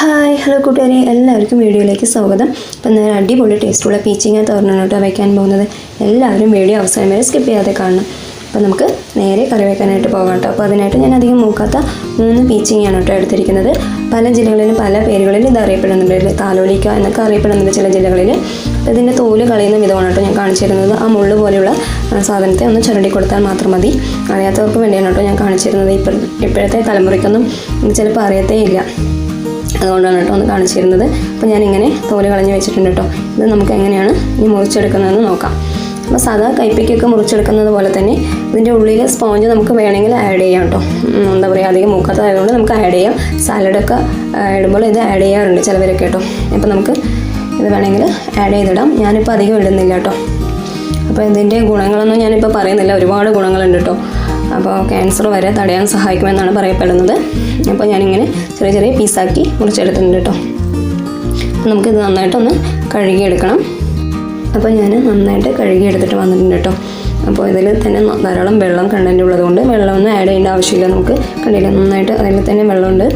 Hi hello കൂട്ടുകാരെ. എല്ലാവർക്കും വീഡിയോയിലേക്ക് സ്വാഗതം. അപ്പം ഞാൻ അടിപൊളി ടേസ്റ്റുള്ള പീച്ചിങ്ങ തോരനാണ് വയ്ക്കാൻ പോകുന്നത്. എല്ലാവരും വീഡിയോ അവസാനം വരെ സ്കിപ്പ് ചെയ്യാതെ കാണണം. അപ്പോൾ നമുക്ക് നേരെ കറി വെക്കാനായിട്ട് പോകാം കേട്ടോ. അപ്പോൾ അതിനായിട്ട് ഞാൻ അധികം മൂക്കാത്ത മൂന്ന് പീച്ചിങ്ങയാണ് കേട്ടോ എടുത്തിരിക്കുന്നത്. പല ജില്ലകളിലും പല പേരുകളിൽ ഇത് അറിയപ്പെടുന്നുണ്ട്. താലോലിക്ക എന്നൊക്കെ അറിയപ്പെടുന്നുണ്ട് ചില ജില്ലകളിൽ അപ്പോൾ ഇതിന്റെ തോൽ കളയുന്ന വിധമാണ് കേട്ടോ ഞാൻ കാണിച്ചിരുന്നത് ആ മുള്ളു പോലെയുള്ള സാധനത്തെ ഒന്ന് ചുരണ്ടി കൊടുത്താൽ മാത്രം മതി. അറിയാത്തവർക്ക് വേണ്ടിയാണ് കേട്ടോ ഞാൻ കാണിച്ചിരുന്നത് ഇപ്പം ഇപ്പോഴത്തെ തലമുറയ്ക്കൊന്നും ചിലപ്പോൾ അറിയത്തേ ഇല്ല. അതുകൊണ്ടാണ് കേട്ടോ ഒന്ന് കാണിച്ചു തരുന്നത് അപ്പോൾ ഞാനിങ്ങനെ തോൽ കളഞ്ഞ് വെച്ചിട്ടുണ്ട് കേട്ടോ. ഇത് നമുക്ക് എങ്ങനെയാണ് ഇനി മുറിച്ചെടുക്കുന്നതെന്ന് നോക്കാം. അപ്പോൾ സാധാ കൈപ്പയ്ക്കൊക്കെ മുറിച്ചെടുക്കുന്നത് പോലെ തന്നെ ഇതിന്റെ ഉള്ളിൽ സ്പോഞ്ച് നമുക്ക് വേണമെങ്കിൽ ആഡ് ചെയ്യാം കേട്ടോ. എന്താ പറയുക അധികം മൂക്കാത്തതായതുകൊണ്ട് നമുക്ക് ആഡ് ചെയ്യാം. സാലഡൊക്കെ ഇടുമ്പോൾ ഇത് ആഡ് ചെയ്യാറുണ്ട് ചിലവരൊക്കെ കേട്ടോ. അപ്പോൾ നമുക്ക് ഇത് വേണമെങ്കിൽ ആഡ് ചെയ്തിടാം. ഞാനിപ്പോൾ അധികം ഇടുന്നില്ല കേട്ടോ. അപ്പോൾ ഇതിന്റെ ഗുണങ്ങളൊന്നും ഞാനിപ്പോൾ പറയുന്നില്ല. ഒരുപാട് ഗുണങ്ങളുണ്ട് കേട്ടോ. അപ്പോൾ ക്യാൻസർ വരെ തടയാൻ സഹായിക്കുമെന്നാണ് പറയപ്പെടുന്നത്. അപ്പോൾ ഞാനിങ്ങനെ ചെറിയ ചെറിയ പീസാക്കി മുറിച്ചെടുത്തിട്ടുണ്ട് കേട്ടോ. നമുക്കിത് നന്നായിട്ടൊന്ന് കഴുകിയെടുക്കണം. അപ്പോൾ ഞാൻ നന്നായിട്ട് കഴുകിയെടുത്തിട്ട് വന്നിട്ടുണ്ട് കേട്ടോ. അപ്പോൾ ഇതിൽ തന്നെ ധാരാളം വെള്ളം കണ്ടന്റ് ഉള്ളതുകൊണ്ട് വെള്ളമൊന്നും ആഡ് ചെയ്യേണ്ട ആവശ്യമില്ല നമുക്ക്. കണ്ടില്ല? നന്നായിട്ട് അതിൽ തന്നെ വെള്ളമുണ്ട്.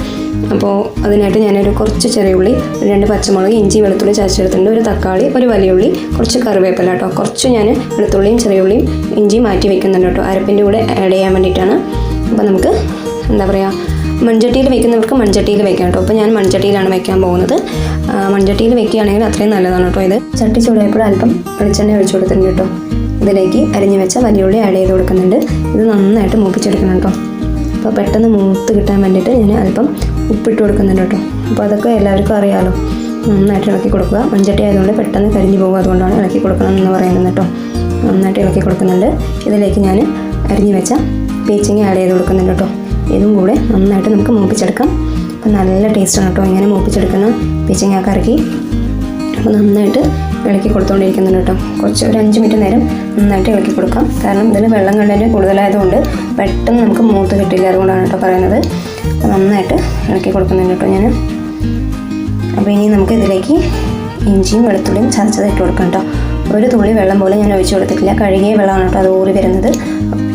അപ്പോൾ അതിനായിട്ട് ഞാനൊരു കുറച്ച് ചെറിയ ഉള്ളി രണ്ട് പച്ചമുളക് ഇഞ്ചി വെളുത്തുള്ളി ചതച്ചെടുത്തിട്ടുണ്ട്. ഒരു തക്കാളി ഒരു വലിയ ഉള്ളി കുറച്ച് കറിവേപ്പില കേട്ടോ. കുറച്ച് ഞാൻ വെളുത്തുള്ളിയും ചെറിയ ഉള്ളിയും ഇഞ്ചിയും മാറ്റി വെക്കുന്നുണ്ട് കേട്ടോ. അരപ്പിന്റെ കൂടെ ആഡ് ചെയ്യാൻ വേണ്ടിയിട്ടാണ്. അപ്പോൾ നമുക്ക് എന്താ പറയുക മൺചട്ടിയിൽ വെക്കുന്നവർക്ക് മൺചട്ടിയിൽ വെക്കാം കേട്ടോ. അപ്പോൾ ഞാൻ മൺചട്ടിയിലാണ് വെക്കാൻ പോകുന്നത്. മൺചട്ടിയിൽ വെക്കുകയാണെങ്കിൽ അത്രയും നല്ലതാണ് കേട്ടോ ഇത്. ചട്ടി ചൂടായപ്പോൾ അല്പം വെളിച്ചെണ്ണ ഒഴിച്ചു കൊടുത്തിട്ടുണ്ട് കേട്ടോ. ഇതിലേക്ക് അരിഞ്ഞു വെച്ച വലിയുള്ളി ആഡ് ചെയ്ത് കൊടുക്കുന്നുണ്ട്. ഇത് നന്നായിട്ട് മൂപ്പിച്ചെടുക്കണം കേട്ടോ. അപ്പോൾ പെട്ടെന്ന് മൂത്ത് കിട്ടാൻ വേണ്ടിയിട്ട് ഞാൻ അല്പം ഉപ്പിട്ട് കൊടുക്കുന്നുണ്ട് കേട്ടോ. അപ്പോൾ അതൊക്കെ എല്ലാവർക്കും അറിയാമല്ലോ നന്നായിട്ട് ഇളക്കി കൊടുക്കുക. മൺചട്ടി ആയതുകൊണ്ട് പെട്ടെന്ന് കരിഞ്ഞു പോകും. അതുകൊണ്ടാണ് ഇളക്കി കൊടുക്കണം എന്ന് പറയുന്നത് കേട്ടോ. നന്നായിട്ട് ഇളക്കി കൊടുക്കുന്നുണ്ട്. ഇതിലേക്ക് ഞാൻ അരിഞ്ഞു വെച്ച പീച്ചിങ് ആഡ് ചെയ്ത് കൊടുക്കുന്നുണ്ട് കേട്ടോ. ഇതും കൂടെ നന്നായിട്ട് നമുക്ക് മൂപ്പിച്ചെടുക്കാം. അപ്പോൾ നല്ല ടേസ്റ്റാണ് കേട്ടോ ഇങ്ങനെ മൂപ്പിച്ചെടുക്കുന്ന പിച്ചങ്ങ കറിക്ക് അപ്പോൾ നന്നായിട്ട് ഇളക്കി കൊടുത്തുകൊണ്ടിരിക്കുന്നുണ്ട് കേട്ടോ. കുറച്ച് ഒരു അഞ്ച് മിനിറ്റ് നേരം നന്നായിട്ട് ഇളക്കി കൊടുക്കാം. കാരണം ഇതിൽ വെള്ളം കണ്ടതിന്റെ കൂടുതലായതുകൊണ്ട് പെട്ടെന്ന് നമുക്ക് മൂത്ത് കിട്ടില്ല അതുകൊണ്ടാണ് കേട്ടോ പറയുന്നത്. അപ്പോൾ നന്നായിട്ട് ഇളക്കി കൊടുക്കുന്നുണ്ട് കേട്ടോ ഞാൻ അപ്പോൾ ഇനി നമുക്ക് ഇതിലേക്ക് ഇഞ്ചിയും വെളുത്തുള്ളിയും ചതച്ചത് ഇട്ട് കൊടുക്കാം കേട്ടോ. ഒരു തുള്ളി വെള്ളം പോലും ഞാൻ ഒഴിച്ചു കൊടുത്തിട്ടില്ല. കഴുകിയ വെള്ളമാണ് കേട്ടോ അത് ഊറി വരുന്നത്.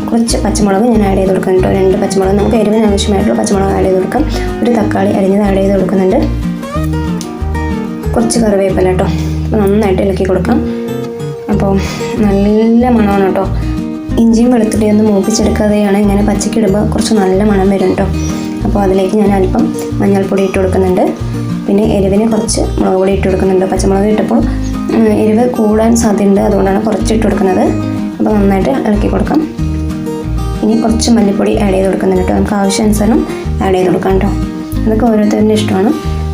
കുറച്ച് പച്ചമുളക് ഞാൻ ആഡ് ചെയ്ത് കൊടുക്കുന്നുണ്ട് രണ്ട് പച്ചമുളക്. നമുക്ക് എരിവിന് ആവശ്യമായിട്ടുള്ള പച്ചമുളക് ആഡ് ചെയ്ത് കൊടുക്കാം. ഒരു തക്കാളി അരിഞ്ഞത് ആഡ് ചെയ്ത് കൊടുക്കുന്നുണ്ട്. കുറച്ച് കറിവേപ്പില കേട്ടോ. അപ്പോൾ നന്നായിട്ട് ഇളക്കി കൊടുക്കാം. അപ്പോൾ നല്ല മണമാണ് കേട്ടോ. ഇഞ്ചിയും വെളുത്തുള്ളിയും ഒന്ന് മൂപ്പിച്ചെടുക്കാതെയാണ് ഇങ്ങനെ പച്ചക്കിടുമ്പോൾ കുറച്ച് നല്ല മണം വരും കേട്ടോ. അപ്പോൾ അതിലേക്ക് ഞാൻ അല്പം മഞ്ഞൾപ്പൊടി ഇട്ട് കൊടുക്കുന്നുണ്ട്. പിന്നെ എരിവിന് കുറച്ച് മുളക് പൊടി ഇട്ട് കൊടുക്കുന്നുണ്ട്. പച്ചമുളക് ഇട്ടപ്പോൾ എരിവ് കൂടാൻ സാധ്യതയുണ്ട്. അതുകൊണ്ടാണ് കുറച്ച് ഇട്ട് കൊടുക്കുന്നത്. അപ്പോൾ നന്നായിട്ട് ഇളക്കി കൊടുക്കാം. ഇനി കുറച്ച് മല്ലിപ്പൊടി ആഡ് ചെയ്ത് കൊടുക്കുന്നുണ്ട് കേട്ടോ നമുക്ക് ആവശ്യാനുസരണം ആഡ് ചെയ്ത് കൊടുക്കാം കേട്ടോ. അതൊക്കെ ഓരോരുത്തരുടെ ഇഷ്ടമാണ്.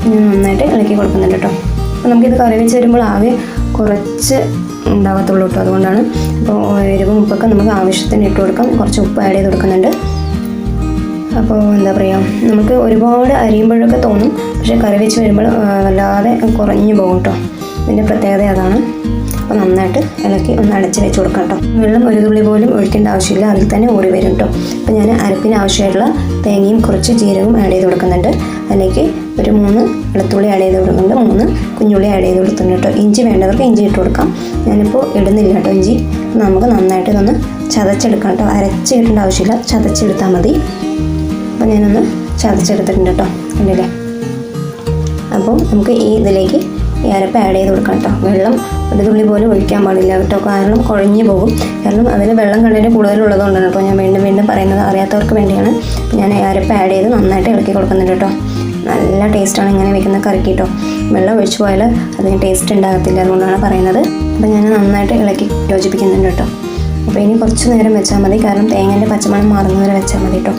ഞാൻ നന്നായിട്ട് ഇളക്കി കൊടുക്കുന്നുണ്ട് കേട്ടോ. അപ്പോൾ നമുക്കിത് കറി വെച്ച് വരുമ്പോൾ ആകെ കുറച്ച് ഉണ്ടാകത്തുള്ളൂ കേട്ടോ. അതുകൊണ്ടാണ് അപ്പോൾ എരിവും ഉപ്പൊക്കെ നമുക്ക് ആവശ്യത്തിന് ഇട്ട് കൊടുക്കാം. കുറച്ച് ഉപ്പ് ആഡ് ചെയ്ത് കൊടുക്കുന്നുണ്ട്. അപ്പോൾ എന്താ പറയുക നമുക്ക് ഒരുപാട് അരിയുമ്പോഴൊക്കെ തോന്നും. പക്ഷേ കറി വെച്ച് വരുമ്പോൾ വല്ലാതെ കുറഞ്ഞു പോകും കേട്ടോ. ഇതിന്റെ പ്രത്യേകത അതാണ്. അപ്പോൾ നന്നായിട്ട് ഇളക്കി ഒന്ന് അടച്ച് വെച്ച് കൊടുക്കാം കേട്ടോ. വെള്ളം ഒരു തുള്ളി പോലും ഒഴിക്കേണ്ട ആവശ്യമില്ല. അതിൽ തന്നെ ഊറി വരും കേട്ടോ. അപ്പോൾ ഞാൻ അരപ്പിന് ആവശ്യമായിട്ടുള്ള തേങ്ങയും കുറച്ച് ജീരകവും ആഡ് ചെയ്ത് കൊടുക്കുന്നുണ്ട്. അതിലേക്ക് ഒരു മൂന്ന് വെളുത്തുള്ളി ആഡ് ചെയ്ത് കൊടുക്കുന്നുണ്ട്. മൂന്ന് കുഞ്ഞുള്ളി ആഡ് ചെയ്ത് കൊടുക്കുന്നുണ്ട് കേട്ടോ. ഇഞ്ചി വേണ്ടവർക്ക് ഇഞ്ചി ഇട്ട് കൊടുക്കാം. ഞാനിപ്പോൾ ഇടുന്നില്ല കേട്ടോ ഇഞ്ചി. നമുക്ക് നന്നായിട്ട് ഇതൊന്ന് ചതച്ചെടുക്കാം കേട്ടോ. അരച്ച് ഇടേണ്ട ആവശ്യമില്ല. ചതച്ചെടുത്താൽ മതി. അപ്പോൾ ഞാനൊന്ന് ചതച്ചെടുത്തിട്ടുണ്ട് കേട്ടോ. കണ്ടില്ലേ? അപ്പോൾ നമുക്ക് ഈ ഇതിലേക്ക് അരപ്പ് ആഡ് ചെയ്ത് കൊടുക്കാം കേട്ടോ വെള്ളം ഒരു തുള്ളി പോലും ഒഴിക്കാൻ പാടില്ല. കേട്ടോ. കാരണം കുഴഞ്ഞു പോകും. കാരണം അതിൽ വെള്ളം കണ്ടന്റ് കൂടുതലുള്ളതുകൊണ്ടാണ് അപ്പോൾ ഞാൻ വീണ്ടും വീണ്ടും പറയുന്നത് അറിയാത്തവർക്ക് വേണ്ടിയാണ്. ഞാൻ അരപ്പ് ആഡ് ചെയ്ത് നന്നായിട്ട് ഇളക്കി കൊടുക്കുന്നുണ്ട് കേട്ടോ നല്ല ടേസ്റ്റാണ് ഇങ്ങനെ വെക്കുന്ന കറിക്ക് കേട്ടോ വെള്ളം ഒഴിച്ചു പോയാൽ അതിന് ടേസ്റ്റ് ഉണ്ടാകത്തില്ല അതുകൊണ്ടാണ് പറയുന്നത്. അപ്പോൾ ഞാൻ നന്നായിട്ട് ഇളക്കി യോജിപ്പിക്കുന്നുണ്ട് കേട്ടോ അപ്പോൾ ഇനി കുറച്ച് നേരം വെച്ചാൽ മതി. കാരണം തേങ്ങേന്റെ പച്ചമണം മാറുന്നവരെ വെച്ചാൽ മതി കേട്ടോ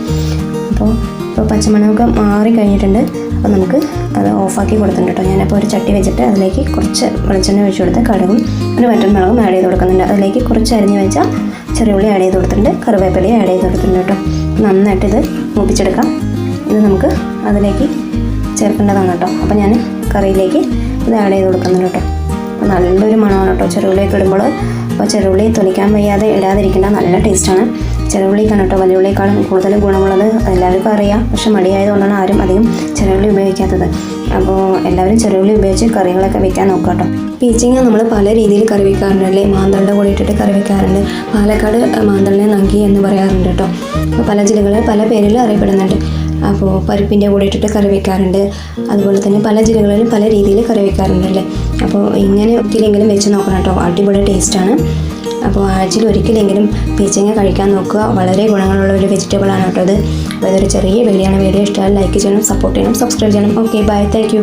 അപ്പോൾ ഇപ്പോൾ പച്ചമണമൊക്കെ മാറി കഴിഞ്ഞിട്ടുണ്ട്. അപ്പോൾ നമുക്ക് അത് ഓഫാക്കി കൊടുത്തിട്ടുണ്ട് കേട്ടോ. ഞാനപ്പോൾ ഒരു ചട്ടി വെച്ചിട്ട് അതിലേക്ക് കുറച്ച് വെളിച്ചെണ്ണ ഒഴിച്ചു കൊടുത്ത് കടുകും ഒരു വറ്റൻ മുളകും ആഡ് ചെയ്ത് കൊടുക്കുന്നുണ്ട്. അതിലേക്ക് കുറച്ച് അരിഞ്ഞ് വെച്ച ചെറിയ ഉള്ളി ആഡ് ചെയ്ത് കൊടുത്തിട്ടുണ്ട്. കറിവേപ്പിലയും ആഡ് ചെയ്ത് കൊടുത്തിട്ടുണ്ട് കേട്ടോ. നന്നായിട്ട് ഇത് മൂപ്പിച്ചെടുക്കാം. ഇത് നമുക്ക് അതിലേക്ക് ചേർക്കേണ്ടതാണ് കേട്ടോ. അപ്പോൾ ഞാൻ കറിയിലേക്ക് ഇത് ആഡ് ചെയ്ത് കൊടുക്കുന്നുണ്ട് കേട്ടോ. അപ്പോൾ നല്ലൊരു മണമാണ് കേട്ടോ. ചെറുള്ളിയൊക്കെ ഇടുമ്പോൾ അപ്പോൾ ചെറുള്ളി തൊലിക്കാൻ വയ്യാതെ ഇടാതിരിക്കേണ്ട നല്ല ടേസ്റ്റാണ് ചെറുള്ളിക്കാണ് കേട്ടോ. വലിയുള്ളിയേക്കാളും കൂടുതൽ ഗുണമുള്ളത് എല്ലാവർക്കും അറിയാം. പക്ഷെ മടിയായതുകൊണ്ടാണ് ആരും അധികം ചെറുള്ളി ഉപയോഗിക്കാത്തത്. അപ്പോൾ എല്ലാവരും ചെറുള്ളി ഉപയോഗിച്ച് കറികളൊക്കെ വെക്കാൻ നോക്കുക കേട്ടോ. പീച്ചിങ്ങ നമ്മൾ പല രീതിയിൽ കറി വെക്കാറുണ്ട് അല്ലേ? മാന്തളുടെ കൂടെ ഇട്ടിട്ട് കറി വെക്കാറുണ്ട് പാലക്കാട് മാന്തളിനെ നങ്കി എന്ന് പറയാറുണ്ട് കേട്ടോ. പല ജില്ലകളിൽ പല പേരിൽ അറിയപ്പെടുന്നുണ്ട്. അപ്പോൾ പരിപ്പിന്റെ കൂടെ ഇട്ടിട്ട് കറി വെക്കാറുണ്ട് അതുപോലെ തന്നെ പല ജില്ലകളിലും പല രീതിയിൽ കറി വെക്കാറുണ്ടല്ലേ അപ്പോൾ ഇങ്ങനെ ഒത്തിരിയെങ്കിലും വെച്ച് നോക്കണം കേട്ടോ. അടിപൊളി ടേസ്റ്റാണ്. അപ്പോൾ ആഴ്ചയിൽ ഒരിക്കലെങ്കിലും പീച്ചങ്ങ കഴിക്കാൻ നോക്കുക. വളരെ ഗുണങ്ങളുള്ള ഒരു വെജിറ്റബിൾ ആണ് കേട്ടോ അത്. ഇതൊരു ചെറിയ വീഡിയോ ആണ് വീഡിയോ ഇഷ്ടമായി ലൈക്ക് ചെയ്യണം സപ്പോർട്ട് ചെയ്യണം സബ്സ്ക്രൈബ് ചെയ്യണം. Okay bye thank